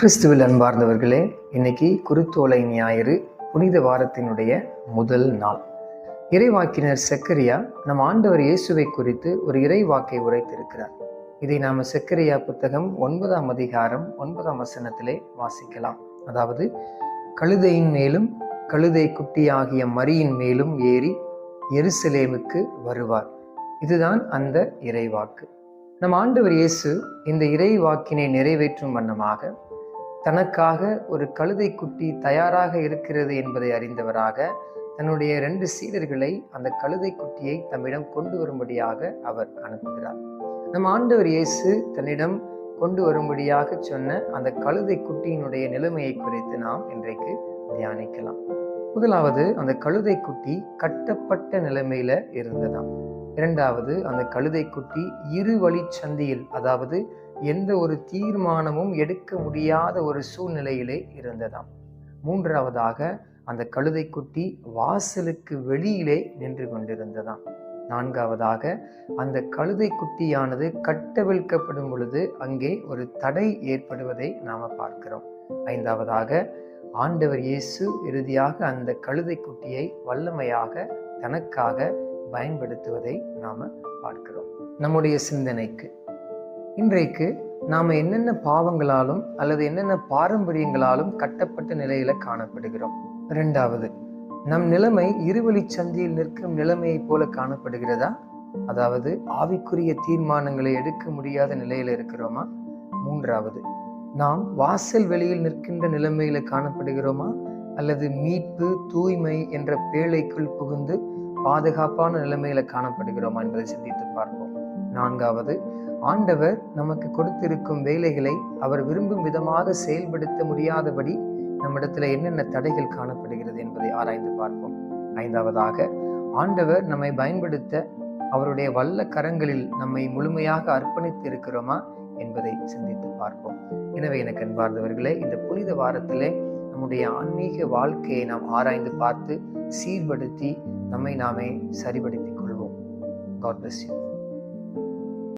கிறிஸ்துவில் அன்பார்ந்தவர்களே இன்னைக்கு குருத்தோலை ஞாயிறு புனித வாரத்தினுடைய முதல் நாள். இறைவாக்கினர் செக்கரியா நம் ஆண்டவர் இயேசுவை குறித்து ஒரு இறைவாக்கை உரைத்திருக்கிறார். இதை நாம் செக்கரியா புத்தகம் ஒன்பதாம் அதிகாரம் ஒன்பதாம் வசனத்திலே வாசிக்கலாம். அதாவது கழுதையின் மேலும் கழுதை குட்டியாகிய மரியின் மேலும் ஏறி எருசலேமுக்கு வருவார். இதுதான் அந்த இறைவாக்கு. நம் ஆண்டவர் இயேசு இந்த இறைவாக்கினை நிறைவேற்றும் வண்ணமாக தனக்காக ஒரு கழுதை குட்டி தயாராக இருக்கிறது என்பதை அறிந்தவராக தன்னுடைய ரெண்டு சீடர்களை அந்த கழுதை குட்டியை தம்மிடம் கொண்டு வரும்படியாக அவர் அனுப்புகிறார். நம் ஆண்டவர் இயேசு தன்னிடம் கொண்டு வரும்படியாக சொன்ன அந்த கழுதை குட்டியினுடைய நிலைமையை குறித்து நாம் இன்றைக்கு தியானிக்கலாம். முதலாவது அந்த கழுதை குட்டி கட்டப்பட்ட நிலைமையில இருந்ததாம். இரண்டாவது அந்த கழுதை குட்டி இரு வழி சந்தியில் அதாவது எந்த ஒரு தீர்மானமும் எடுக்க முடியாத ஒரு சூழ்நிலையிலே இருந்ததாம். மூன்றாவதாக அந்த கழுதை குட்டி வாசலுக்கு வெளியிலே நின்று கொண்டிருந்ததாம். நான்காவதாக அந்த கழுதை குட்டியானது கட்டவிழ்க்கப்படும் பொழுது அங்கே ஒரு தடை ஏற்படுவதை நாம பார்க்கிறோம். ஐந்தாவதாக ஆண்டவர் இயேசு இறுதியாக அந்த கழுதை குட்டியை வல்லமையாக தனக்காக பயன்படுத்துவதை நாம பார்க்கிறோம். நம்முடைய சிந்தனைக்கு. இன்றைக்கு நாம் என்னென்ன பாவங்களாலும் அல்லது என்னென்ன பாரம்பரியங்களாலும் கட்டப்பட்ட நிலையில காணப்படுகிறோம். இரண்டாவது நம் நிலைமை இருவழி சந்தியில் நிற்கும் நிலைமையைப் போல காணப்படுகிறதா? அதாவது ஆவிக்குரிய தீர்மானங்களை எடுக்க முடியாத நிலையில இருக்கிறோமா? மூன்றாவது நாம் வாசல் வெளியில் நிற்கின்ற நிலைமையில காணப்படுகிறோமா? அல்லது மீட்பு தூய்மை என்ற பேழைக்குள் புகுந்து பாதுகாப்பான நிலைமையில காணப்படுகிறோமா என்பதை சிந்தித்து பார்ப்போம். நான்காவது ஆண்டவர் நமக்கு கொடுத்திருக்கும் வேலைகளை அவர் விரும்பும் விதமாக செயல்படுத்த முடியாதபடி நம்மிடத்துல என்னென்ன தடைகள் காணப்படுகிறது என்பதை ஆராய்ந்து பார்ப்போம். ஐந்தாவதாக ஆண்டவர் நம்மை பயன்படுத்த அவருடைய வல்ல கரங்களில் நம்மை முழுமையாக அர்ப்பணித்து இருக்கிறோமா என்பதை சிந்தித்து பார்ப்போம். எனவே எனக்கு அன்பார்ந்தவர்களே இந்த புனித வாரத்திலே நம்முடைய ஆன்மீக வாழ்க்கையை நாம் ஆராய்ந்து பார்த்து சீர்படுத்தி நம்மை நாமே சரிபடுத்திக் கொள்வோம். God bless you